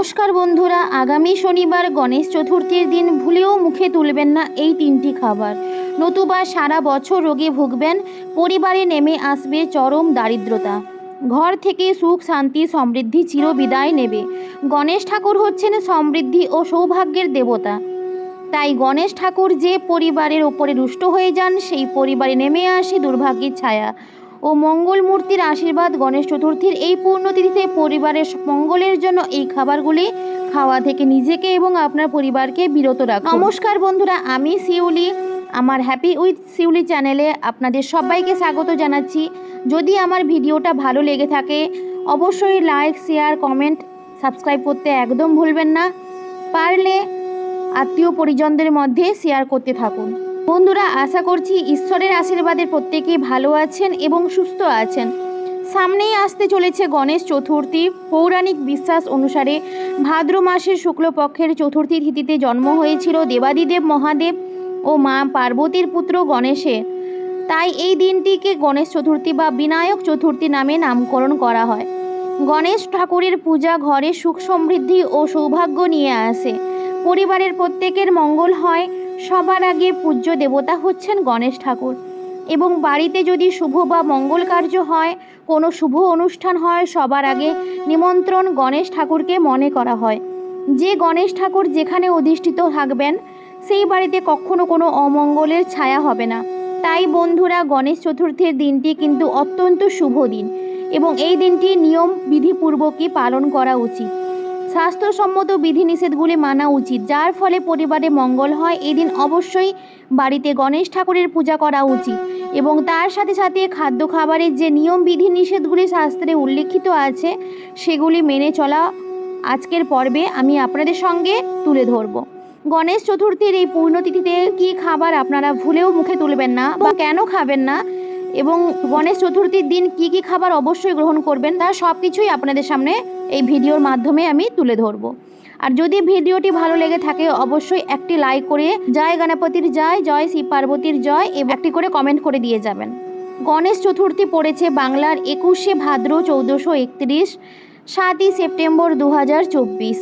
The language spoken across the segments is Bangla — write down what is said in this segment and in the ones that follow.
নমস্কার বন্ধুরা, আগামী শনিবার গণেশ চতুর্থীর দিন ভুলেও মুখে তুলবেন না এই তিনটি খাবার। নতুবা সারা বছর রোগে ভুগবেন, পরিবারে নেমে আসবে চরম দারিদ্রতা। ঘর থেকে সুখ, শান্তি, সমৃদ্ধি চিরবিদায় নেবে। গণেশ ঠাকুর হচ্ছেন সমৃদ্ধি ও সৌভাগ্যের দেবতা। তাই গণেশ ঠাকুর যে পরিবারের ওপরে রুষ্ট হয়ে যান, সেই পরিবারে নেমে আসে দুর্ভাগ্যের ছায়া। ও মঙ্গল মূর্তির আশীর্বাদ গণেশ চতুর্থীর এই পূর্ণতিথিতে পরিবারের মঙ্গলের জন্য এই খাবারগুলি খাওয়া থেকে নিজেকে এবং আপনার পরিবারকে বিরত রাখুন। নমস্কার বন্ধুরা, আমি শিউলি। আমার হ্যাপি উইথ শিউলি চ্যানেলে আপনাদের সবাইকে স্বাগত জানাচ্ছি। যদি আমার ভিডিওটা ভালো লেগে থাকে, অবশ্যই লাইক শেয়ার কমেন্ট সাবস্ক্রাইব করতে একদম ভুলবেন না। পারলে আত্মীয় পরিজনদের মধ্যে শেয়ার করতে থাকুন। বন্ধুরা, আশা করছি ঈশ্বরের আশীর্বাদে প্রত্যেকেই ভালো আছেন এবং সুস্থ আছেন। সামনেই আসতে চলেছে গণেশ চতুর্থী। পৌরাণিক বিশ্বাস অনুসারে ভাদ্র মাসের শুক্লপক্ষের চতুর্থী তিথিতে জন্ম হয়েছিল দেবাদিদেব মহাদেব ও মা পার্বতীর পুত্র গণেশের। তাই এই দিনটিকে গণেশ চতুর্থী বা বিনায়ক চতুর্থী নামে নামকরণ করা হয়। গণেশ ঠাকুরের পূজা ঘরে সুখ সমৃদ্ধি ও সৌভাগ্য নিয়ে আসে। পরিবারের প্রত্যেকের মঙ্গল হয়। সবার আগে পূজ্য দেবতা হচ্ছেন গণেশ ঠাকুর। এবং বাড়িতে যদি শুভ বা মঙ্গল কার্য হয়, কোনো শুভ অনুষ্ঠান হয়, সবার আগে নিমন্ত্রণ গণেশ ঠাকুরকে মনে করা হয়। যে গণেশ ঠাকুর যেখানে অধিষ্ঠিত থাকবেন, সেই বাড়িতে কখনো কোনো অমঙ্গলের ছায়া হবে না। তাই বন্ধুরা, গণেশ চতুর্থীর দিনটি কিন্তু অত্যন্ত শুভ দিন। এবং এই দিনটি নিয়ম বিধিপূর্বকই পালন করা উচিত। স্বাস্থ্যসম্মত বিধিনিষেধগুলি মানা উচিত, যার ফলে পরিবারে মঙ্গল হয়। এদিন অবশ্যই বাড়িতে গণেশ ঠাকুরের পূজা করা উচিত এবং তার সাথে সাথে খাদ্য খাবারের যে নিয়ম বিধিনিষেধগুলি শাস্ত্রে উল্লেখিত আছে, সেগুলি মেনে চলা আজকের পর্বে আমি আপনাদের সঙ্গে তুলে ধরব। গণেশ চতুর্থীর এই পূর্ণতিথিতে কী খাবার আপনারা ভুলেও মুখে তুলবেন না বা কেন খাবেন না এবং গণেশ চতুর্থীর দিন কি কি খাবার অবশ্যই গ্রহণ করবেন তা সব কিছুই আপনাদের সামনে এই ভিডিওর মাধ্যমে আমি তুলে ধরব। আর যদি ভিডিওটি ভালো লেগে থাকে, অবশ্যই একটি লাইক করে জয় গণপতির জয় জয় শিব পার্বতীর জয় এবং একটি করে কমেন্ট করে দিয়ে যাবেন। গণেশ চতুর্থী পড়েছে বাংলার একুশে ভাদ্র চৌদ্দশো একত্রিশ, সাতই সেপ্টেম্বর দু হাজার চব্বিশ।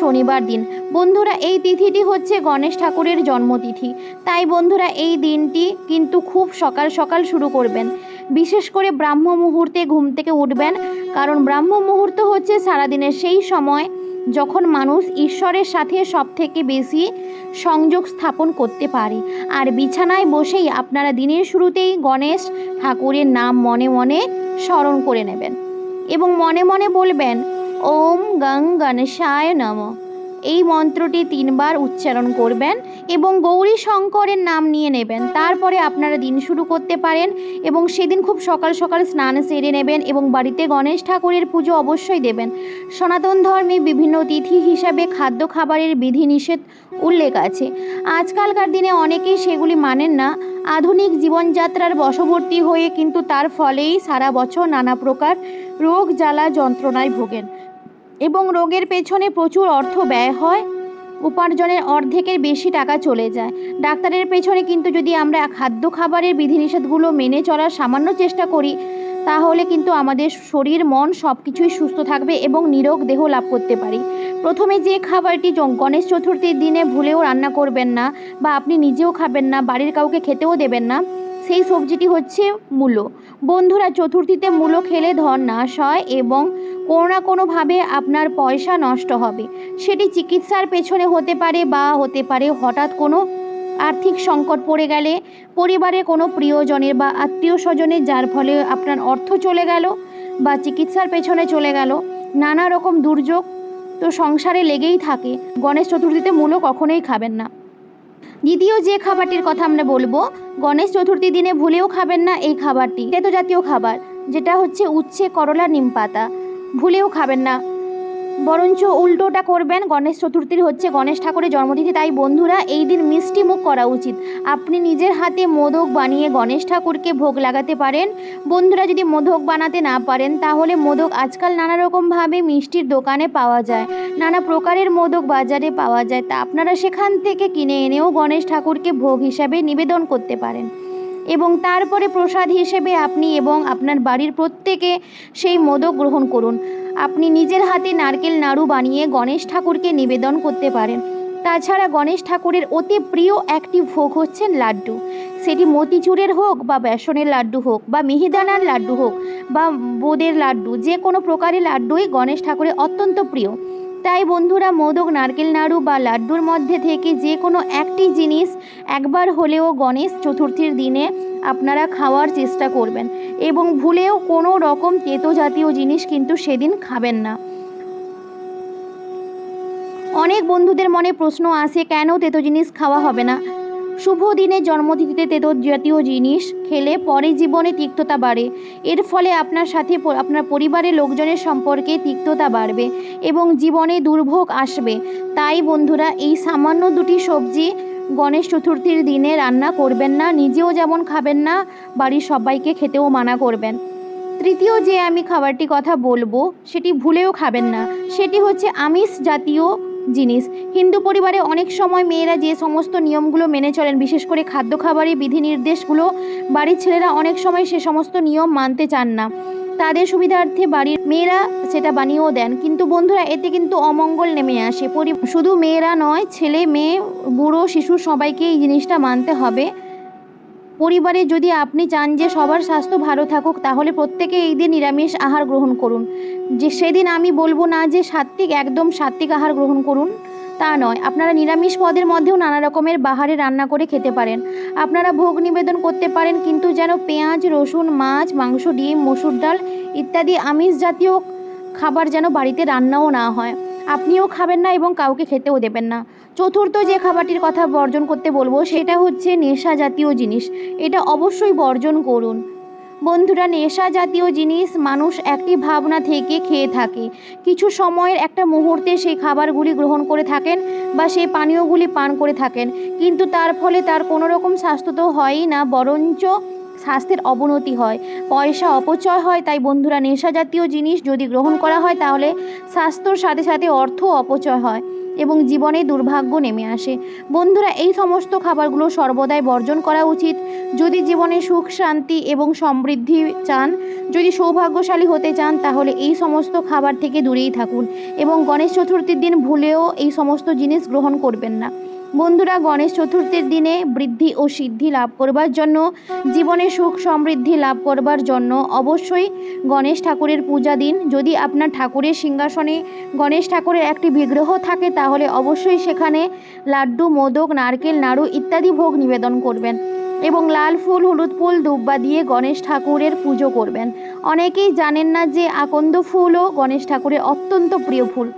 শনিবার দিন। বন্ধুরা, এই তিথিটি হচ্ছে গণেশ ঠাকুরের জন্মতিথি। তাই বন্ধুরা, এই দিনটি কিন্তু খুব সকাল সকাল শুরু করবেন। বিশেষ করে ব্রাহ্ম মুহূর্তে ঘুম থেকে উঠবেন, কারণ ব্রাহ্ম মুহূর্ত হচ্ছে সারাদিনের সেই সময় যখন মানুষ ঈশ্বরের সাথে সব থেকে বেশি সংযোগ স্থাপন করতে পারে। আর বিছানায় বসেই আপনারা দিনের শুরুতেই গণেশ ঠাকুরের নাম মনে মনে স্মরণ করে নেবেন। এবং মনে মনে বলবেন ওম গং গণেশায় নম। এই মন্ত্রটি তিনবার উচ্চারণ করবেন এবং গৌরী শঙ্করের নাম নিয়ে নেবেন। তারপরে আপনারা দিন শুরু করতে পারেন এবং সেদিন খুব সকাল সকাল স্নান সেরে নেবেন এবং বাড়িতে গণেশ ঠাকুরের পুজো অবশ্যই দেবেন। সনাতন ধর্মে বিভিন্ন তিথি হিসাবে খাদ্য খাবারের বিধিনিষেধ উল্লেখ আছে। আজকালকার দিনে অনেকেই সেগুলি মানেন না। আধুনিক জীবনযাত্রার বশবর্তী হয়ে কিন্তু তার ফলেই সারা বছর নানা প্রকার রোগ, জ্বালা, যন্ত্রণায় ভোগেন। এবং রোগের পেছনে প্রচুর অর্থ ব্যয় হয়। উপার্জনের অর্ধেকের বেশি টাকা চলে যায়। ডাক্তারের পেছনে কিন্তু যদি আমরা খাদ্য খাবারের বিধিনিষেধগুলো মেনে চলার সামান্য চেষ্টা করি, তাহলে কিন্তু আমাদের শরীর, মন সব কিছুই সুস্থ থাকবে এবং নিরোগ দেহ লাভ করতে পারি। প্রথমে যে খাবারটি গণেশ চতুর্থীর দিনে ভুলেও রান্না করবেন না বা আপনি নিজেও খাবেন না, বাড়ির কাউকে খেতেও দেবেন না সেই সবজিটি হচ্ছে মূলো। বন্ধুরা, চতুর্থীতে মূলো খেলে ধন নাশ হয় এবং কোনো না কোনোভাবে আপনার পয়সা নষ্ট হবে। সেটি চিকিৎসার পেছনে হতে পারে বা হতে পারে হঠাৎ কোনো আর্থিক সংকট পড়ে গেলে, পরিবারের কোনো প্রিয়জনের বা আত্মীয় স্বজনের, যার ফলে আপনার অর্থ চলে গেল বা চিকিৎসার পেছনে চলে গেল, নানা রকম দুর্যোগ তো সংসারে লেগেই থাকে। গণেশ চতুর্থীতে মূলো কখনোই খাবেন না। দ্বিতীয় যে খাবারটির কথা আমরা বলব, গণেশ চতুর্থী দিনে ভুলেও খাবেন না এই খাবারটি। জাতীয় খাবার, যেটা হচ্ছে উচ্ছে করলা নিম পাতা। ভুলেও খাবেন না। বরঞ্চ উল্টোটা করবেন। গণেশ চতুর্থীর হচ্ছে গণেশ ঠাকুরের জন্মতিথি, তাই বন্ধুরা এই দিন মিষ্টি মুখ করা উচিত। আপনি নিজের হাতে মোদক বানিয়ে গণেশ ঠাকুরকে ভোগ লাগাতে পারেন। বন্ধুরা যদি মোদক বানাতে না পারেন, তাহলে মোদক আজকাল নানা রকমভাবে মিষ্টির দোকানে পাওয়া যায়। নানা প্রকারের মোদক বাজারে পাওয়া যায়। তা আপনারা সেখান থেকে কিনে এনেও গণেশ ঠাকুরকে ভোগ হিসাবে নিবেদন করতে পারেন। এবং তারপরে প্রসাদ হিসেবে আপনি এবং আপনার বাড়ির প্রত্যেকে সেই মোদক গ্রহণ করুন। আপনি নিজের হাতে নারকেল নাড়ু বানিয়ে গণেশ ঠাকুরকে নিবেদন করতে পারেন। তাছাড়া গণেশ ঠাকুরের অতি প্রিয় একটি ভোগ হচ্ছেন লাড্ডু। সেটি মতিচুরের হোক বা বেসনের লাড্ডু হোক বা মিহিদানার লাড্ডু হোক বা বোঁদের লাড্ডু, যে কোনো প্রকারের লাড্ডুই গণেশ ঠাকুরের অত্যন্ত প্রিয়। তাই বন্ধুরা মোদক নারকেল নাড়ু বা লাড্ডুর মধ্যে থেকে যে কোনো একটি জিনিস একবার হলেও গণেশ চতুর্থীর দিনে আপনারা খাওয়ার চেষ্টা করবেন। এবং ভুলেও কোনো রকম তেতো জাতীয় জিনিস কিন্তু সেদিন খাবেন না। অনেক বন্ধুদের মনে প্রশ্ন আসে, কেন তেতো জিনিস খাওয়া হবে না? শুভ দিনে জন্মতিথিতে তেতো জাতীয় জিনিস খেলে পরে জীবনে তিক্ততা বাড়ে। এর ফলে আপনার সাথে আপনার পরিবারের লোকজনের সম্পর্কে তিক্ততা বাড়বে এবং জীবনে দুর্ভোগ আসবে। তাই বন্ধুরা, এই সামান্য দুটি সবজি গণেশ চতুর্থীর দিনে রান্না করবেন না, নিজেও যেমন খাবেন না, বাড়ির সবাইকে খেতেও মানা করবেন। তৃতীয় যে আমি খাবারটি কথা বলব, সেটি ভুলেও খাবেন না। সেটি হচ্ছে আমিষ জাতীয় জিনিস। হিন্দু পরিবারে অনেক সময় মেয়েরা যে সমস্ত নিয়মগুলো মেনে চলেন, বিশেষ করে খাদ্য খাবারের বিধিনির্দেশগুলো, বাড়ির ছেলেরা অনেক সময় সে সমস্ত নিয়ম মানতে চান না। তাদের সুবিধার্থে বাড়ির মেয়েরা সেটা বানিয়েও দেন। কিন্তু বন্ধুরা, এতে কিন্তু অমঙ্গল নেমে আসে। শুধু মেয়েরা নয়, ছেলে, মেয়ে, বুড়ো শিশু সবাইকে এই জিনিসটা মানতে হবে। পরিবারে যদি আপনি চান যে সবার স্বাস্থ্য ভালো থাকুক, তাহলে প্রত্যেকে এই দিন নিরামিষ আহার গ্রহণ করুন। যে সেদিন আমি বলব না যে সাত্বিক একদম সাত্বিক আহার গ্রহণ করুন, তা নয়। আপনারা নিরামিষ পদের মধ্যেও নানা রকমের বাহারে রান্না করে খেতে পারেন। আপনারা ভোগ নিবেদন করতে পারেন, কিন্তু যেন পেঁয়াজ, রসুন, মাছ, মাংস, ডিম, মসুর ডাল ইত্যাদি আমিষ জাতীয় খাবার যেন বাড়িতে রান্নাও না হয়। আপনিও খাবেন না এবং কাউকে খেতেও দেবেন না। চতুর্থ যে খাবারটির কথা বর্জন করতে বলব, সেটা হচ্ছে নেশা জাতীয় জিনিস। এটা অবশ্যই বর্জন করুন। বন্ধুরা, নেশা জাতীয় জিনিস মানুষ একটি ভাবনা থেকে খেয়ে থাকে। কিছু সময়ের একটা মুহূর্তে সেই খাবারগুলি গ্রহণ করে থাকেন বা সেই পানীয়গুলি পান করে থাকেন, কিন্তু তার ফলে তার কোনো রকম স্বাস্থ্য তো হয়ই না, বরঞ্চ স্বাস্থ্যের অবনতি হয়, পয়সা অপচয় হয়। তাই বন্ধুরা, নেশা জাতীয় জিনিস যদি গ্রহণ করা হয়, তাহলে স্বাস্থ্যর সাথে সাথে অর্থ অপচয় হয়। এবং জীবনে দুর্ভাগ্য নেমে আসে। বন্ধুরা, এই সমস্ত খাবারগুলো সর্বদাই বর্জন করা উচিত। যদি জীবনে সুখ, শান্তি এবং সমৃদ্ধি চান, যদি সৌভাগ্যশালী হতে চান, তাহলে এই সমস্ত খাবার থেকে দূরেই থাকুন এবং গণেশ চতুর্থীর দিন ভুলেও এই সমস্ত জিনিস গ্রহণ করবেন না। বন্ধুরা গণেশ চতুর্থীর দিনে বৃদ্ধি ও সিদ্ধি লাভ করবার জন্য, জীবনে সুখ সমৃদ্ধি লাভ করবার জন্য অবশ্যই গণেশ ঠাকুরের পূজা দিন। যদি আপনার ঠাকুরের সিংহাসনে গণেশ ঠাকুরের একটি বিগ্রহ থাকে, তাহলে অবশ্যই সেখানে লাড্ডু, মোদক, নারকেল, নাড়ু ইত্যাদি ভোগ নিবেদন করবেন এবং লাল ফুল, হলুদ ফুল, দুব্বা দিয়ে গণেশ ঠাকুরের পুজো করবেন। অনেকেই জানেন না যে আকন্দ ফুলও গণেশ ঠাকুরের অত্যন্ত প্রিয় ফুল।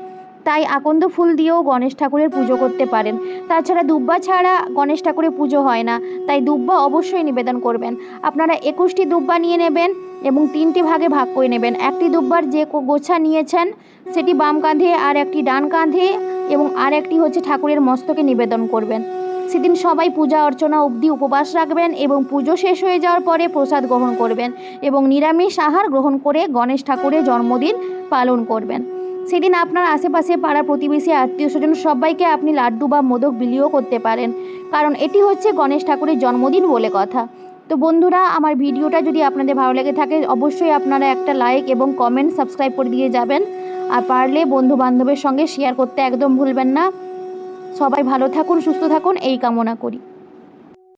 তাই আকন্দ ফুল দিয়েও গণেশ ঠাকুরের পুজো করতে পারেন। তাছাড়া দুব্বা ছাড়া গণেশ ঠাকুরের পুজো হয় না, তাই দুব্বা অবশ্যই নিবেদন করবেন। আপনারা একুশটি দুব্বা নিয়ে নেবেন এবং তিনটি ভাগে ভাগ করে নেবেন। একটি দুব্বার যে গোছা নিয়েছেন, সেটি বাম কাঁধে, আর একটি ডান কাঁধে এবং আর একটি হচ্ছে ঠাকুরের মস্তকে নিবেদন করবেন। সেদিন সবাই পূজা অর্চনা অবধি উপবাস রাখবেন এবং পুজো শেষ হয়ে যাওয়ার পরে প্রসাদ গ্রহণ করবেন এবং নিরামিষ আহার গ্রহণ করে গণেশ ঠাকুরের জন্মদিন পালন করবেন। সেদিন আপনার আশেপাশে পাড়া প্রতিবেশী, আত্মীয় স্বজন সবাইকে আপনি লাড্ডু বা মোদক বিলিও করতে পারেন। কারণ এটি হচ্ছে গণেশ ঠাকুরের জন্মদিন বলে কথা। তো বন্ধুরা, আমার ভিডিওটা যদি আপনাদের ভালো লেগে থাকে, অবশ্যই আপনারা একটা লাইক এবং কমেন্ট সাবস্ক্রাইব করে দিয়ে যাবেন। আর পারলে বন্ধু বান্ধবের সঙ্গে শেয়ার করতে একদম ভুলবেন না। সবাই ভালো থাকুন, সুস্থ থাকুন, এই কামনা করি।